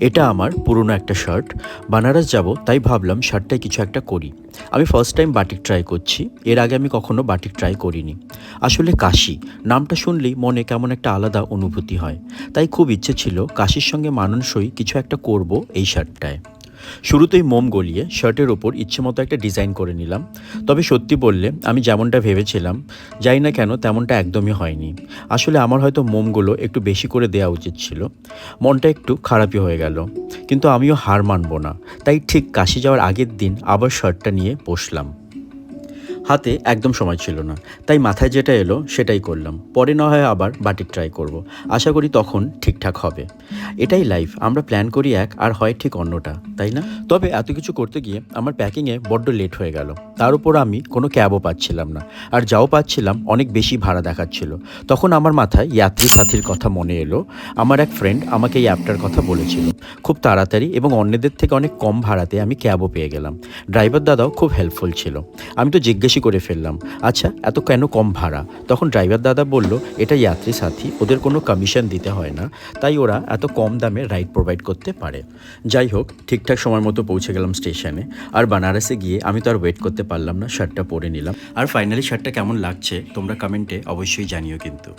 এটা আমার পুরনো একটা শার্ট বানারস যাব, তাই ভাবলাম শার্টটায় কিছু একটা করি। আমি ফার্স্ট টাইম বাটিক ট্রাই করছি, এর আগে আমি কখনো বাটিক ট্রাই করিনি। আসলে কাশি, নামটা শুনলেই মনে কেমন একটা আলাদা অনুভূতি হয়। তাই খুব ইচ্ছে ছিল কাশির সঙ্গে মানুষই কিছু একটা করব এই শার্টটায় শুরুতেই মোম গলিয়ে শার্টের ওপর ইচ্ছে মতো একটা ডিজাইন করে নিলাম। তবে সত্যি বললে, আমি যেমনটা ভেবেছিলাম, যাই না কেন তেমনটা একদমই হয়নি। আসলে আমার হয়তো মোমগুলো একটু বেশি করে দেওয়া উচিত ছিল। মনটা একটু খারাপই হয়ে গেল। কিন্তু আমিও হার মানব না। তাই ঠিক কাশি যাওয়ার আগের দিন আবার শার্টটা নিয়ে বসলাম। হাতে একদম সময় ছিল না। তাই মাথায় যেটা এলো সেটাই করলাম। পরে না হয় আবার বাটিক ট্রাই করব। আশা করি তখন ঠিকঠাক হবে। এটাই লাইফ আমরা প্ল্যান করি এক আর হয় ঠিক অন্যটা, তাই না? তবে এত কিছু করতে গিয়ে আমার প্যাকিংয়ে বড্ড লেট হয়ে গেল। তার উপর আমি কোনো ক্যাবও পাচ্ছিলাম না, আর যাও পাচ্ছিলাম অনেক বেশি ভাড়া দেখাচ্ছিল। তখন আমার মাথায় যাত্রী সাথীর কথা মনে এলো, আমার এক ফ্রেন্ড আমাকে এই অ্যাপটার কথা বলেছিল। খুব তাড়াতাড়ি এবং অন্যদের থেকে অনেক কম ভাড়াতে আমি ক্যাবও পেয়ে গেলাম। ড্রাইভার দাদাও খুব হেল্পফুল ছিল। আমি তো জিজ্ঞেসই করে ফেললাম আচ্ছা এত কেন কম ভাড়া? তখন ড্রাইভার দাদা বলল, এটা যাত্রী সাথী, ওদের কোনো কমিশন দিতে হয় না, তাই ওরা এত কম দামে রাইড প্রোভাইড করতে পারে। যাই হোক ঠিকঠাক সময় মতো পৌঁছে গেলাম স্টেশনে। আর বানারসে গিয়ে আমি তো আর ওয়েট করতে পারলাম না শার্টটা পরে নিলাম। আর ফাইনালি শার্টটা কেমন লাগছে, তোমরা কমেন্টে অবশ্যই জানিও কিন্তু।